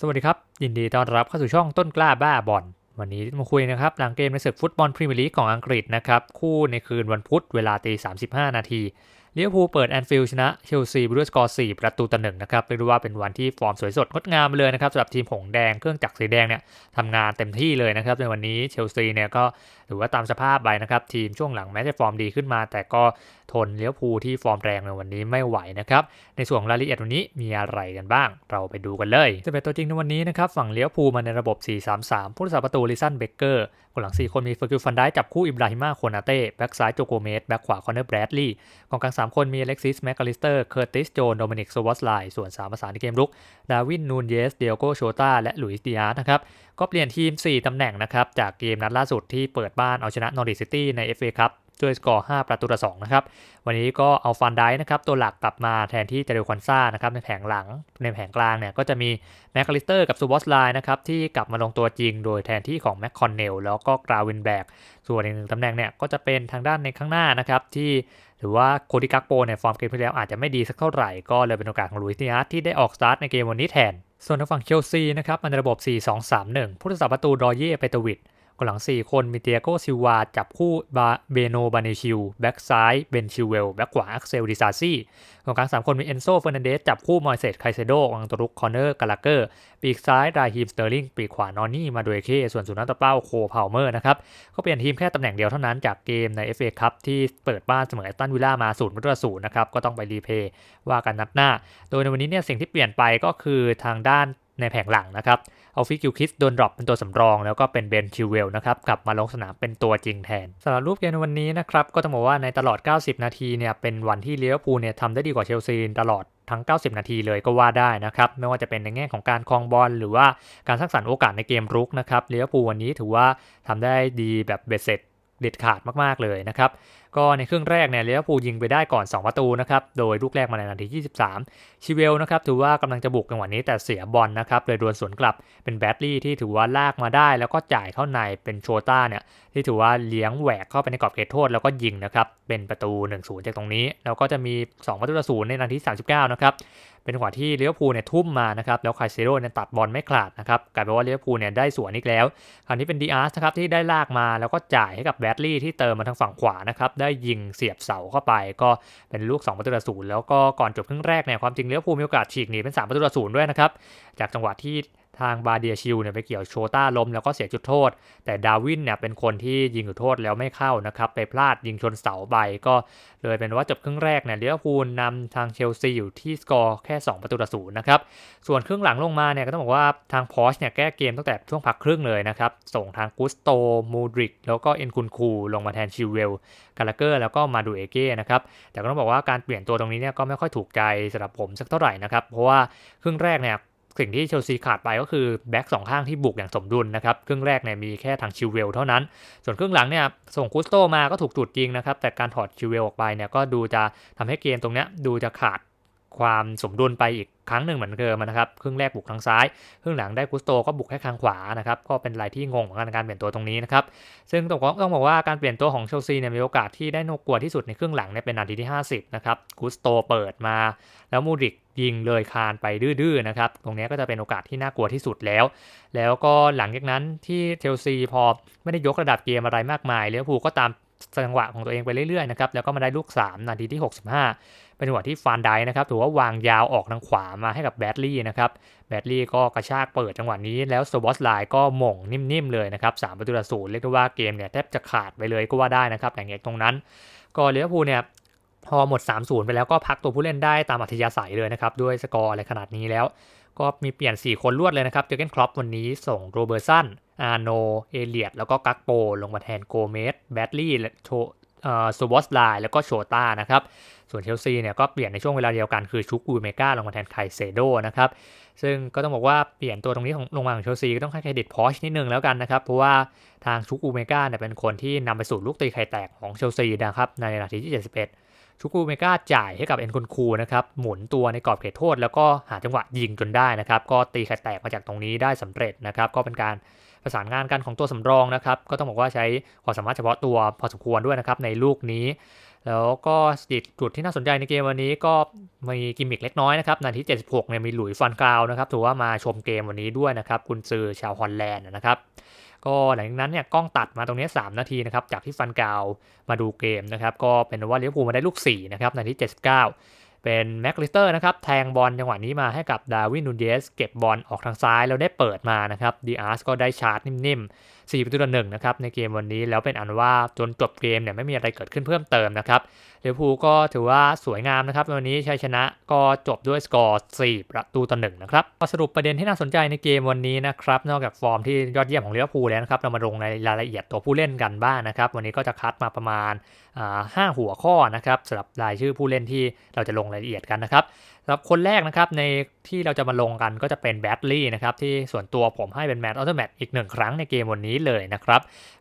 สวัสดีครับ ยินดีต้อนรับเข้าสู่ช่องต้นกล้าบ้าบอลวันนี้มาคุยนะครับ หลังเกมในศึกฟุตบอลพรีเมียร์ลีกของอังกฤษนะครับ คู่ในคืนวันพุธเวลาตี35นาทีลิเวอร์พูเปิดแอนฟิลชนะเชลซีไปด้วยสกอร์4ประตูต่อหนึ่งนะครับเรียกได้ว่าเป็นวันที่ฟอร์มสวยสดงดงามเลยนะครับสำหรับทีมผงแดงเครื่องจักรสีแดงเนี่ยทำงานเต็มที่เลยนะครับในวันนี้เชลซีเนี่ยก็ถือว่าตามสภาพไปนะครับทีมช่วงหลังแม้จะฟอร์มดีขึ้นมา แต่ก็ทนเลี้ยวภูที่ฟอร์มแรงในวันนี้ไม่ไหวนะครับ ในส่วนรายละเอียดวันนี้มีอะไรกันบ้าง เราไปดูกันเลยจะเป็นตัวจริงในวันนี้นะครับ ฝั่งเลี้ยวภูมาในระบบ 4-3-3 ผู้รักษาประตูลิซันเบเกอร์คนหลัง 4 คนมีเฟอร์กิลฟันได้จับคู่อิบราฮิมาโคนาเต้ แบ็กซ้ายโจโกเมสแบ็กขวาคอนเนอร์แบรดลีย์กองกลาง 3 คนมีอเล็กซิสแมคคาลิสเตอร์เคอร์ติสโจนโดมินิกโซวอสไลส่วน3ประสานในเกมรุกดาวินนูนเยสเดียโกโชตาและหลุยส์ดิอาร์นะครับก็เปลี่ยนทีม 4ตำแหน่งนะครับจากเกมนัดล่าสุดที่เปิดบ้านเอาชนะนอริซิตี้ใน FA ครับ ด้วยสกอร์ 5 ประตูต่อ2นะครับ วันนี้ก็เอาฟันได้นะครับ ตัวหลักกลับมาแทนที่เจเรควันซ่านะครับในแผงหลังในแผงกลางเนี่ยก็จะมีแมคคาลิสเตอร์กับซูบอสไลน์นะครับที่กลับมาลงตัวจริงโดยแทนที่ของแมคคอนเนลแล้วก็กราวินแบกส่วนอีกหนึ่งตำแหน่งเนี่ยก็จะเป็นทางด้านในข้างหน้านะครับที่ถือว่าโคดิกักโปเนี่ยฟอร์มเกมที่แล้วอาจจะไม่ดีสักเท่าไหร่ก็เลยเป็นโอกาสของลุยส์นิอาร์ที่ได้ออกสตาร์ทในเกมวันนี้แทนส่วนทางฝั่งเชลซีนะครับมันในระบบ 4-2-3-1ผู้รักษาประตูรอเย่เปโตวิด กองหลัง 4 คนมีเตียโกซิวาจับคู่บาเบโนบาเนชิลแบ็กซ้ายเบนชิวเวลแบ็กขวาอักเซลดิซาซี่กองกลาง 3 คนมีเอนโซเฟอร์นันเดสจับคู่มอยเซตไคเซโดวังตรุกคอนเนอร์กาลาเกอร์ปีกซ้ายราฮีมสเตอร์ลิงปีกขวานอนนี่มาโดยเคส่วนสุนัขตเป้าโคพาวเมอร์นะครับเขาเปลี่ยนทีมแค่ตำแหน่งเดียวเท่านั้นจากเกมใน FA คัพที่เปิดบ้านเสมอแอตตันวิลล่ามาศูนย์ประตูศูนย์นะครับก็ต้องไปรีเพย์ว่ากันนัดหน้า โดยในวันนี้เนี่ยสิ่งที่เปลี่ยนไปก็คือทางด้าน ในแผงหลังนะครับเอาฟิกิวคิสโดนดรอปเป็นตัวสำรอง แล้วก็เป็นเบนชิวเวลนะครับกลับมาลงสนามเป็นตัวจริงแทนสำหรับรูปเกมในวันนี้นะครับก็ต้องบอกว่าในตลอด 90 นาทีเนี่ยเป็นวันที่เลี้ยวพูเนี่ยทำได้ดีกว่าเชลซีตลอดทั้ง 90 นาทีเลยก็ว่าได้นะครับ ไม่ว่าจะเป็นในแง่ของการคลองบอลหรือว่าการสร้างสรรค์โอกาสในเกมรุกนะครับเลี้ยวพูวันนี้ถือว่าทำได้ดีแบบเบ็ดเสร็จเด็ดขาดมากๆเลยนะครับ ก็ในครึ่งแรกเนี่ยเลี้ยวภูยิงไปได้ก่อน 2 ประตูนะครับ โดยลูกแรกมาในนาที 23 ชิเวลนะครับถือว่ากำลังจะบุกจังหวะนี้แต่เสียบอลนะครับเลยดวลสวนกลับเป็นแบตลี่ที่ถือว่าลากมาได้ แล้วก็จ่ายเข้าในเป็นโชต้าเนี่ยที่ถือว่าเลี้ยงแหวกเข้าไปในกรอบเขตโทษแล้วก็ยิงนะครับเป็นประตู 1-0 จากตรงนี้ แล้วก็จะมี 2 ประตูต่อศูนย์ในนาที 39 นะครับเป็นจังหวะที่เลี้ยวภูเนี่ยทุ่มมานะครับแล้วคายเซโร่เนี่ยตัดบอลไม่ขาดนะครับกลายเป็นว่าเลี้ยวภูเนี่ยได้สวนอีกแล้วคราวนี้เป็นดีอาร์สนะครับที่ได้ลากมาแล้วก็จ่ายให้กับแบตลี่ที่เติมมาทางฝั่งขวานะครับได้ยิงเสียบเสาเข้าไป ก็เป็นลูก2ประตูต่อศูนย์แล้วก็ก่อนจบครึ่งแรกเนี่ยความจริงเลี้ยวภูมีโอกาสฉีกหนีเป็น3ประตูต่อศูนย์ด้วยนะครับจากจังหวะที่ ทางบาเดียชิลเนี่ยไปเกี่ยวโชต้าล้มแล้วก็เสียจุดโทษ แต่ดาวินเนี่ยเป็นคนที่ยิงจุดโทษแล้วไม่เข้านะครับ ไปพลาดยิงชนเสาใบก็เลยเป็นว่าจบครึ่งแรกเนี่ยเลี้ยวภูนำทางเชลซีอยู่ที่สกอร์แค่ 2 ประตูต่อศูนย์นะครับ ส่วนครึ่งหลังลงมาเนี่ยก็ต้องบอกว่าทางพอชเนี่ยแก้เกมตั้งแต่ช่วงพักครึ่งเลยนะครับ ส่งทางกุสโตมูดริก แล้วก็เอ็นคุนคูลงมาแทนชิวเวลกาลาเกอร์แล้วก็มาดูเอเก้นะครับแต่ก็ต้องบอกว่าการเปลี่ยนตัวตรงนี้เนี่ยก็ไม่ค่อยถูกใจสำหรับผมสักเท่าไหร่นะครับเพราะว่าครึ่งแรกเนี่ย สิ่งที่เชลซีขาดไปก็คือแบ็กสองข้างที่บุกอย่างสมดุลนะครับครึ่งแรกเนี่ยมีแค่ทางชิวเวลเท่านั้น ส่วนครึ่งหลังเนี่ยส่งกุสโตมาก็ถูกจุดจริงนะครับ แต่การถอดชิวเวลออกไปเนี่ยก็ดูจะทำให้เกมตรงเนี้ยดูจะขาดความสมดุลไปอีกครั้งหนึ่งเหมือนเดิมนะครับ ครึ่งแรกบุกทางซ้าย ครึ่งหลังได้กุสโตก็บุกแค่ทางขวานะครับ ก็เป็นอะไรที่งงเหมือนกันการเปลี่ยนตัวตรงนี้นะครับ ซึ่งต้องต้องบอกว่าการเปลี่ยนตัวของเชลซีเนี่ยมีโอกาสที่ได้นกกลัวที่สุดในครึ่งหลังเนี่ยเป็นนาทีที่ 50 นะครับ กุสโตเปิดมา แล้วมูริก ยิงเลยคานไปดื้อๆนะครับ ตรงนี้ก็จะเป็นโอกาสที่น่ากลัวที่สุดแล้ว แล้วก็หลังจากนั้นที่เชลซีพอไม่ได้ยกระดับเกมอะไรมากมายเลี้ยวภูก็ตามจังหวะของตัวเองไปเรื่อยๆนะครับ แล้วก็มาได้ลูก 3 นาทีที่ 65 เป็นจังหวะที่ฟานไดนะครับถือว่าวางยาวออกทางขวามาให้กับแบดลี่นะครับ แบดลี่ก็กระชากเปิดจังหวะนี้แล้วสวอตไลน์ก็หม่งนิ่มๆเลยนะครับสามประตูต่อศูนย์เรียกได้ว่าเกมเนี่ยแทบจะขาดไปเลยก็ว่าได้นะครับอย่างเงี้ยตรงนั้น ก็เลี้ยวภูเนี่ย พอหมด 3-0 ไปแล้วก็พักตัวผู้เล่นได้ตามอัธยาศัยเลยนะครับ ด้วยสกอร์อะไรขนาดนี้แล้ว ก็มีเปลี่ยน 4 คนรวดเลยนะครับเจอเกนครอปวันนี้ส่งโรเบอร์สัน อาโน เอเลียตแล้วก็กักโป ลงมาแทนโกเมส แบดลี่โชซูบอสไลแล้วก็โชต้านะครับ ส่วนเชลซีเนี่ยก็เปลี่ยนในช่วงเวลาเดียวกันคือชุกูเมกาลงมาแทนไคเซโดนะครับ ซึ่งก็ต้องบอกว่าเปลี่ยนตัวตรงนี้ของลงมาของเชลซีก็ต้องให้เครดิตพอชนิดนึงแล้วกันนะครับ เพราะว่าทางชุกูเมกาเนี่ยเป็นคนที่นำไปสู่ลูกตีไข่แตกของเชลซีนะครับในนาทีที่ 71 ชุกูเมกาจ่ายให้กับเอ็นคอนคูนะครับหมุนตัวในกรอบเขตโทษ แล้วก็หาจังหวะยิงจนได้นะครับก็ตีไข่แตกมาจากตรงนี้ได้สำเร็จนะครับก็เป็นการประสานงานกันของตัวสำรองนะครับก็ต้องบอกว่าใช้ความสามารถเฉพาะตัวพอสมควรด้วยนะครับในลูกนี้ แล้วก็จุดที่น่าสนใจในเกมวันนี้ก็มีกิมมิกเล็กน้อยนะครับนาที 76เนี่ยมีหลุยส์ฟันกราวนะครับถือว่ามาชมเกมวันนี้ด้วยนะครับกุนซือชาวฮอลแลนด์นะครับ ก็หลังจากนั้นเนี่ยกล้องตัดมาตรงนี้ 3 นาทีนะครับจากที่ฟันกาวมาดูเกมนะครับก็เป็นว่าเลี้ยวภูมาได้ลูก4นะครับนาที79 เป็นแม็กลิสเตอร์นะครับแทงบอลจังหวะนี้มาให้กับดาวินนูเดสเก็บบอลออกทางซ้ายแล้วได้เปิดมานะครับดีอาร์สก็ได้ชาร์จนิ่มๆ4ประตูต่อหนึ่งนะครับในเกมวันนี้แล้วเป็นอันว่าจนจบเกมเนี่ยไม่มีอะไรเกิดขึ้นเพิ่มเติมนะครับเลี้ยวภูก็ถือว่าสวยงามนะครับวันนี้ชัยชนะก็จบด้วยสกอร์4ประตูต่อหนึ่งนะครับสรุปประเด็นที่น่าสนใจในเกมวันนี้นะครับนอกจากฟอร์มที่ยอดเยี่ยมของเลี้ยวภูแล้วนะครับเรามาลงในรายละเอียดตัวผู้เล่นกันบ้างนะครับวันนี้ก็จะคัดมาประมาณ ห้าหัวข้อนะครับสำหรับรายชื่อผู้เล่นที่เราจะลงรายละเอียดกันนะครับ สำหรับคนแรกนะครับในที่เราจะมาลงกันก็จะเป็นแบตลี่นะครับที่ส่วนตัวผมให้เป็นแมตต์ออโตแมตอีกหนึ่งครั้งในเกมวันนี้เลยนะครับ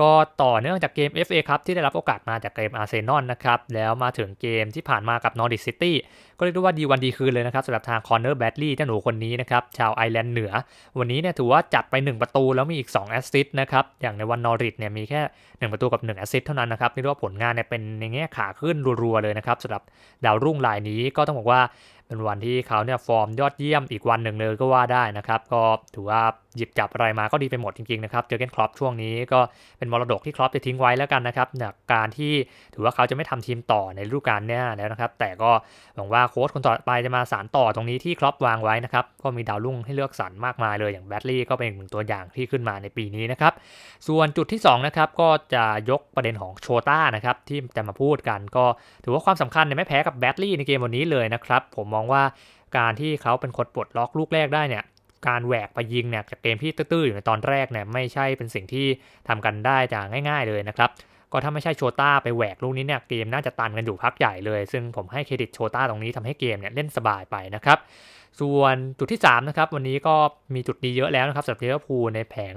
ก็ต่อเนื่องจากเกม FA ครับที่ได้รับโอกาสมาจากเกมอาร์เซนอลนะครับแล้วมาถึงเกมที่ผ่านมากับนอร์ดิซิตี้ก็เรียกได้ว่าดีวันดีคืนเลยนะครับสำหรับทางคอนเนอร์แบตลี่เจ้าหนูคนนี้นะครับชาวไอร์แลนด์เหนือ วันนี้เนี่ยถือว่าจัดไป 1 ประตูแล้วมีอีก2แอสซิสต์นะครับอย่างในวันนอริทเนี่ยมีแค่ 1 ประตูกับ1แอสซิสต์เท่านั้นนะครับเรียกว่าผลงานเนี่ยเป็นในแง่ขาขึ้นรัวๆเลยนะครับสำหรับดาวรุ่งรายนี้ก็ต้องบอกว่า เป็นวันที่เขาเนี่ยฟอร์มยอดเยี่ยมอีกวันหนึ่งเลยก็ว่าได้นะครับ ก็ถือว่า หยิบจับอะไรมาก็ดีไปหมดจริงๆนะครับเจอเกนครอปช่วงนี้ก็เป็นมรดกที่ครอปจะทิ้งไว้แล้วกันนะครับจากการที่ถือว่าเขาจะไม่ทำทีมต่อในฤดูกาลนี้แล้วนะครับ แต่ก็หวังว่าโค้ชคนต่อไปจะมาสานต่อตรงนี้ที่ครอปวางไว้นะครับก็มีดาวรุ่งให้เลือกสรรมากมายเลยอย่างแบตลี่ก็เป็นหนึ่งตัวอย่างที่ขึ้นมาในปีนี้นะครับส่วนจุดที่2นะครับก็จะยกประเด็นของโชต้านะครับที่จะมาพูดกันก็ถือว่าความสำคัญเนี่ยไม่แพ้กับแบตลี่ในเกมวันนี้เลยนะครับผมมองว่าการที่เขาเป็นคนปลดล็อกลูกแรกได้เนี่ย การแหวกไปยิงเนี่ยจากเกมที่ตื้อๆอยู่ในตอนแรกเนี่ยไม่ใช่เป็นสิ่งที่ทำกันได้จากง่าย ๆเลยนะครับก็ถ้าไม่ใช่โชต้าไปแหวกลูกนี้เนี่ยเกมน่าจะตันกันอยู่พักใหญ่เลย ซึ่งผมให้เครดิตโชต้าตรงนี้ทำให้เกมเนี่ยเล่นสบายไปนะครับส่วนจุดที่3นะครับวันนี้ก็มีจุดดีเยอะแล้วนะครับสำหรับเลี้ยวภูในแผง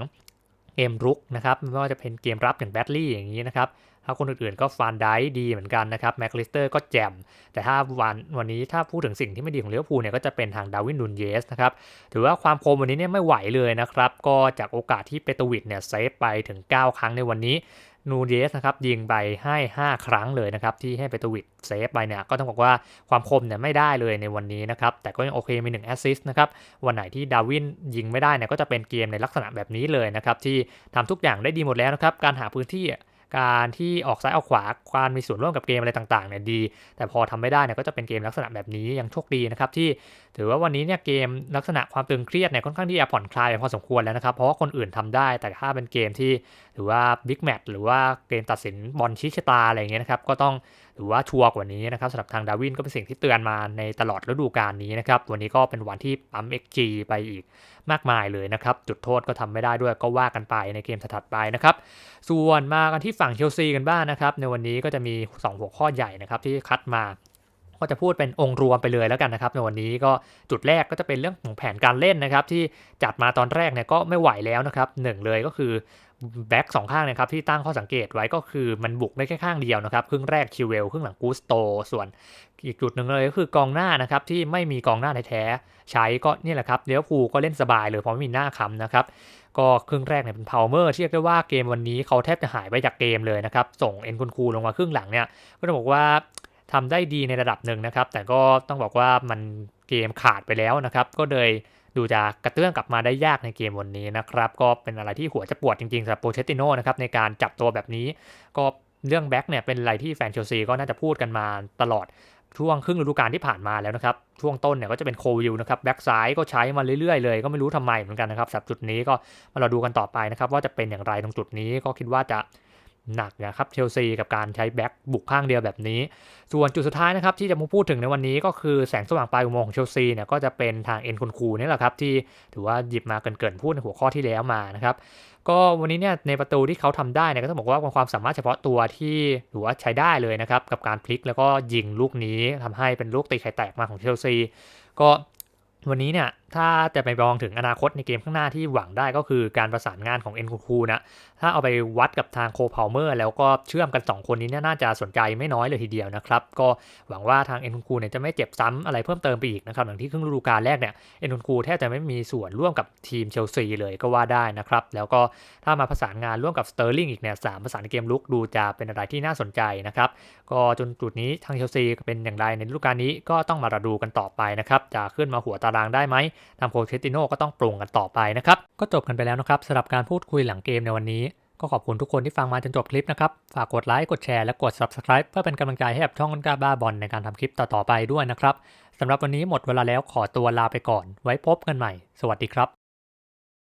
เกมรุกนะครับไม่ว่าจะเป็นเกมรับอย่างแบตลี่อย่างนี้นะครับถ้าคนอื่นๆก็ฟานได้ดีเหมือนกันนะครับแม็กลิสเตอร์ก็แจมแต่ถ้าวันวันนี้ถ้าพูดถึงสิ่งที่ไม่ดีของเลี้ยวภูเนี่ยก็จะเป็นทางดาวินดุนเยสนะครับถือว่าความคมวันนี้เนี่ยไม่ไหวเลยนะครับ ก็จากโอกาสที่เปโตวิดเนี่ยเซฟไปถึง 9 ครั้งในวันนี้ นูเยสนะครับยิงไปให้ 5 ครั้งเลยนะครับที่ให้เปโตวิดเซฟไปเนี่ยก็ต้องบอกว่าความคมเนี่ยไม่ได้เลยในวันนี้นะครับแต่ก็ยังโอเคมี1แอสซิสต์นะครับวันไหนที่ดาวินยิงไม่ได้เนี่ยก็จะเป็นเกมในลักษณะแบบนี้เลยนะครับที่ทำทุกอย่างได้ดีหมดแล้วนะครับการหาพื้นที่ การที่ออกซ้ายออกขวาการมีส่วนร่วมกับเกมอะไรต่างๆเนี่ยดี แต่พอทำไม่ได้เนี่ยก็จะเป็นเกมลักษณะแบบนี้ยังโชคดีนะครับที่ถือว่าวันนี้เนี่ยเกมลักษณะความตึงเครียดเนี่ยค่อนข้างที่จะผ่อนคลายพอสมควรแล้วนะครับเพราะว่าคนอื่นทำได้แต่ถ้าเป็นเกมที่ถือว่าบิ๊กแมตช์หรือว่าเกมตัดสินบอลชี้ชะตาอะไรอย่างเงี้ยนะครับก็ต้อง ถือว่าชัวร์กว่านี้นะครับสำหรับทางดาวินก็เป็นสิ่งที่เตือนมาในตลอดฤดูกาลนี้นะครับวันนี้ก็เป็นวันที่ปั๊ม XG ไปอีกมากมายเลยนะครับ จุดโทษก็ทำไม่ได้ด้วยก็ว่ากันไปในเกมถัดไปนะครับ ส่วนมากันที่ฝั่งเชลซีกันบ้างนะครับ ในวันนี้ก็จะมี 2 หัวข้อใหญ่นะครับที่คัดมาก็จะพูดเป็นองค์รวมไปเลยแล้วกันนะครับในวันนี้ก็จุดแรกก็จะเป็นเรื่องของแผนการเล่นนะครับที่จัดมาตอนแรกเนี่ยก็ไม่ไหวแล้วนะครับหนึ่งเลยก็คือ แบ็กสองข้างนะครับที่ตั้งข้อสังเกตไว้ก็คือมันบุกได้แค่ข้างเดียวนะครับ ครึ่งแรกคิวเวลครึ่งหลังกูสโต ส่วนอีกจุดหนึ่งเลยก็คือกองหน้านะครับที่ไม่มีกองหน้าแท้ใช้ก็นี่แหละครับเลี้ยวภูก็เล่นสบายเลยเพราะไม่มีหน้าคำนะครับก็ครึ่งแรกเนี่ยเป็นพาวเมอร์ที่เรียกได้ว่าเกมวันนี้เขาแทบจะหายไปจากเกมเลยนะครับส่งเอ็นคุณคูลงมาครึ่งหลังเนี่ยก็ต้องบอกว่าทำได้ดีในระดับหนึ่งนะครับแต่ก็ต้องบอกว่ามันเกมขาดไปแล้วนะครับก็เลย ดูจะกระเตื้องกลับมาได้ยากในเกมวันนี้นะครับก็เป็นอะไรที่หัวจะปวดจริงๆสำหรับโปเชติโนนะครับในการจับตัวแบบนี้ ก็เรื่องแบ็กเนี่ยเป็นอะไรที่แฟนเชลซีก็น่าจะพูดกันมาตลอดช่วงครึ่งฤดูกาลที่ผ่านมาแล้วนะครับ ช่วงต้นเนี่ยก็จะเป็นโควิลนะครับแบ็กซ้ายก็ใช้มาเรื่อยๆเลย ก็ไม่รู้ทำไมเหมือนกันนะครับสำหรับจุดนี้ก็มาเราดูกันต่อไปนะครับว่าจะเป็นอย่างไรตรงจุดนี้ก็คิดว่าจะ หนักนะครับเชลซีกับการใช้แบ็กบุกข้างเดียวแบบนี้ ส่วนจุดสุดท้ายนะครับที่จะมาพูดถึงในวันนี้ก็คือแสงสว่างปลายอุโมงค์ของเชลซีเนี่ยก็จะเป็นทางเอ็นคุณคูนี่แหละครับที่ถือว่าหยิบมาเกินๆพูดในหัวข้อที่แล้วมานะครับก็วันนี้เนี่ยในประตูที่เขาทำได้เนี่ยก็ต้องบอกว่าความสามารถเฉพาะตัวที่ถือว่าใช้ได้เลยนะครับกับการพลิกแล้วก็ยิงลูกนี้ทำให้เป็นลูกตีไข่แตกมาของเชลซีก็วันนี้เนี่ย ถ้าจะไปมองถึงอนาคตในเกมข้างหน้าที่หวังได้ก็คือการประสานงานของเอ็นคูนะ ถ้าเอาไปวัดกับทางโคพาวเมอร์แล้วก็เชื่อมกัน 2 คนนี้เนี่ยน่าจะสนใจไม่น้อยเลยทีเดียวนะครับ ก็หวังว่าทางเอ็นคูเนี่ยจะไม่เจ็บซ้ำอะไรเพิ่มเติมไปอีกนะครับอย่างที่ครึ่งฤดูกาลแรกเนี่ยเอ็นคูแทบจะไม่มีส่วนร่วมกับทีมเชลซีเลยก็ว่าได้นะครับ แล้วก็ถ้ามาประสานงานร่วมกับสเตอร์ลิงอีกเนี่ยสามประสานเกมลุกดูจะเป็นอะไรที่น่าสนใจนะครับก็จนจุดนี้ทางเชลซีเป็นอย่างไรในฤดูกาลนี้ก็ต้องมาระดูกันต่อไปนะครับจะขึ้นมาหัวตารางได้ไหมทางโคเชติโน่ก็ต้องปรุงกันต่อไปนะครับ ก็จบกันไปแล้วนะครับสำหรับการพูดคุยหลังเกมในวันนี้ ก็ขอบคุณทุกคนที่ฟังมาจนจบคลิปนะครับ ฝากกดไลค์กดแชร์และกด subscribe เพื่อเป็นกำลังใจให้กับช่องก้าบ้าบอลในการทำคลิปต่อๆไปด้วยนะครับสำหรับวันนี้หมดเวลาแล้วขอตัวลาไปก่อน ไว้พบกันใหม่ สวัสดีครับ